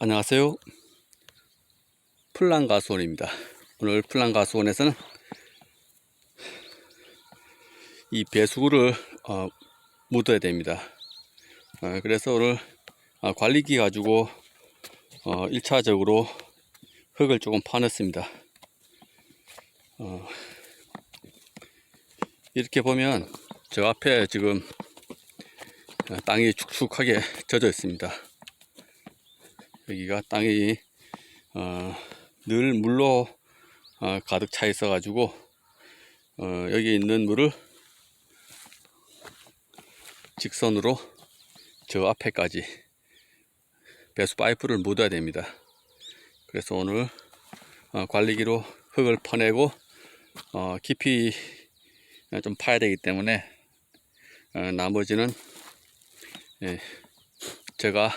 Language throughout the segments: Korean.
안녕하세요. 플랑가수원입니다. 오늘 플랑가수원에서는 이 배수구를 어, 묻어야 됩니다. 어, 그래서 오늘 어, 관리기 가지고 어, 1차적으로 흙을 조금 파냈습니다. 어, 이렇게 보면 저 앞에 지금 어, 땅이 축축하게 젖어 있습니다. 여기가 땅이 어, 늘 물로 어, 가득 차 있어 가지고 어, 여기 있는 물을 직선으로 저 앞에까지 배수 파이프를 묻어야 됩니다. 그래서 오늘 어, 관리기로 흙을 퍼내고 어, 깊이 좀 파야 되기 때문에 어, 나머지는 예, 제가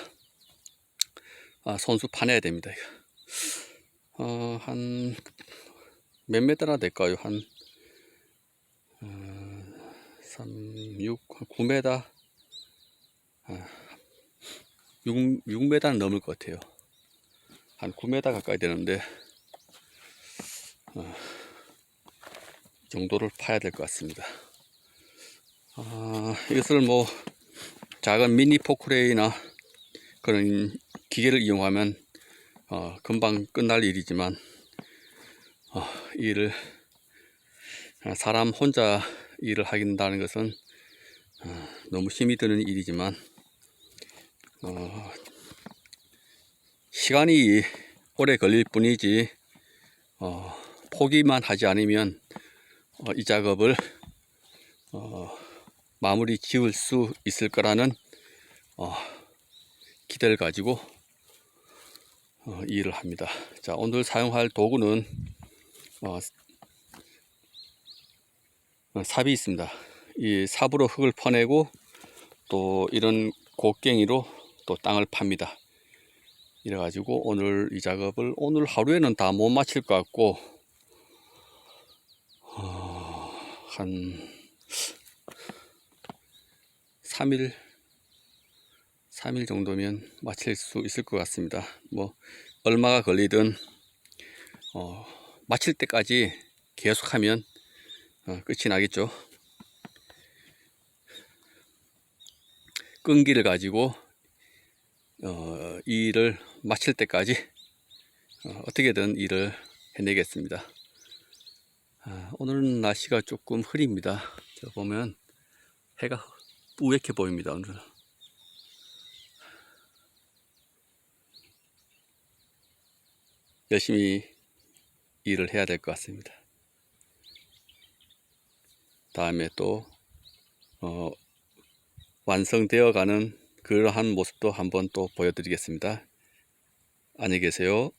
아, 손수 파내야 됩니다. 이거. 어, 한, 몇 메타나 될까요? 한, 어, 3, 6, 9메다, 아, 6, 6메다는 넘을 것 같아요. 한 9메다 가까이 되는데, 어, 이 정도를 파야 될 것 같습니다. 아, 이것을 뭐, 작은 미니 포크레이나 그런 기계를 이용하면 어, 금방 끝날 일이지만 어, 이 일을 사람 혼자 일을 하긴다는 것은 어, 너무 힘이 드는 일이지만 어, 시간이 오래 걸릴 뿐이지 어, 포기만 하지 않으면 어, 이 작업을 어, 마무리 지을 수 있을 거라는 어, 기대를 가지고 어, 이 일을 합니다. 자, 오늘 사용할 도구는 어, 어, 삽이 있습니다. 이 삽으로 흙을 퍼내고 또 이런 곡괭이로 또 땅을 팝니다. 이래가지고 오늘 이 작업을 오늘 하루에는 다 못 마칠 것 같고 어, 한 3일 3일 정도면 마칠 수 있을 것 같습니다. 뭐 얼마가 걸리든 어, 마칠 때까지 계속하면 어, 끝이 나겠죠. 끈기를 가지고 어, 이 일을 마칠 때까지 어, 어떻게든 일을 해내겠습니다. 아, 오늘은 날씨가 조금 흐립니다. 저 보면 해가 뿌옇게 보입니다. 오늘. 열심히 일을 해야 될 것 같습니다. 다음에 또 어, 완성되어 가는 그러한 모습도 한번 또 보여드리겠습니다. 안녕히 계세요.